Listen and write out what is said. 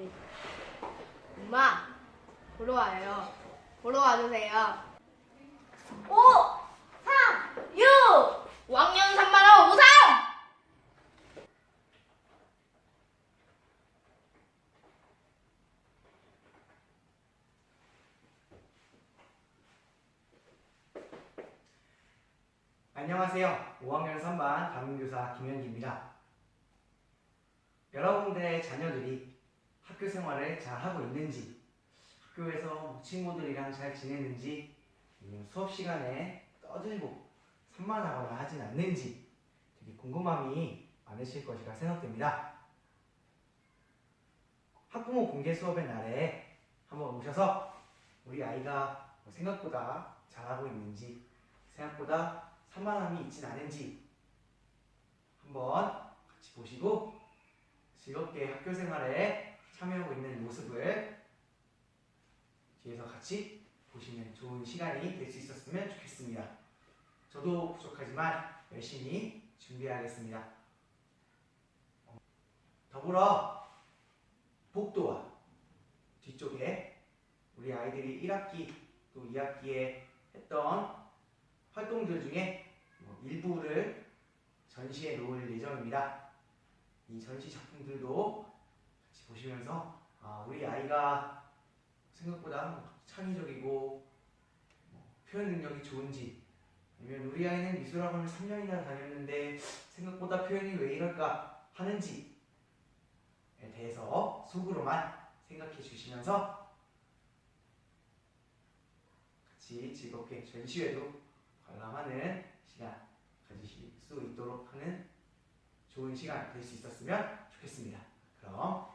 네. 엄마, 보러 와요. 보러 와주세요. 5, 3, 6! 5학년 3반원 53! 안녕하세요. 5학년 3반 담임교사 김현기입니다. 여러분들의 자녀들이 학교 생활을 잘 하고 있는지, 학교에서 뭐 친구들이랑 잘 지내는지, 수업 시간에 떠들고 산만하거나 하진 않는지 되게 궁금함이 많으실 것이라 생각됩니다. 학부모 공개 수업의 날에 한번 오셔서 우리 아이가 뭐 생각보다 잘하고 있는지, 생각보다 산만함이 있진 않은지 한번 같이 보시고 즐겁게 학교 생활에 참여하고 있는 모습을 뒤에서 같이 보시면 좋은 시간이 될 수 있었으면 좋겠습니다. 저도 부족하지만 열심히 준비하겠습니다. 더불어 복도와 뒤쪽에 우리 아이들이 1학기 또 2학기에 했던 활동들 중에 뭐 일부를 전시해 놓을 예정입니다. 이 전시 작품들도 보시면서 아, 우리 아이가 생각보다 뭐 창의적이고 뭐 표현 능력이 좋은지 아니면 우리 아이는 미술학원을 3년이나 다녔는데 생각보다 표현이 왜 이럴까 하는지에 대해서 속으로만 생각해 주시면서 같이 즐겁게 전시회도 관람하는 시간 가지실 수 있도록 하는 좋은 시간 될 수 있었으면 좋겠습니다. 그럼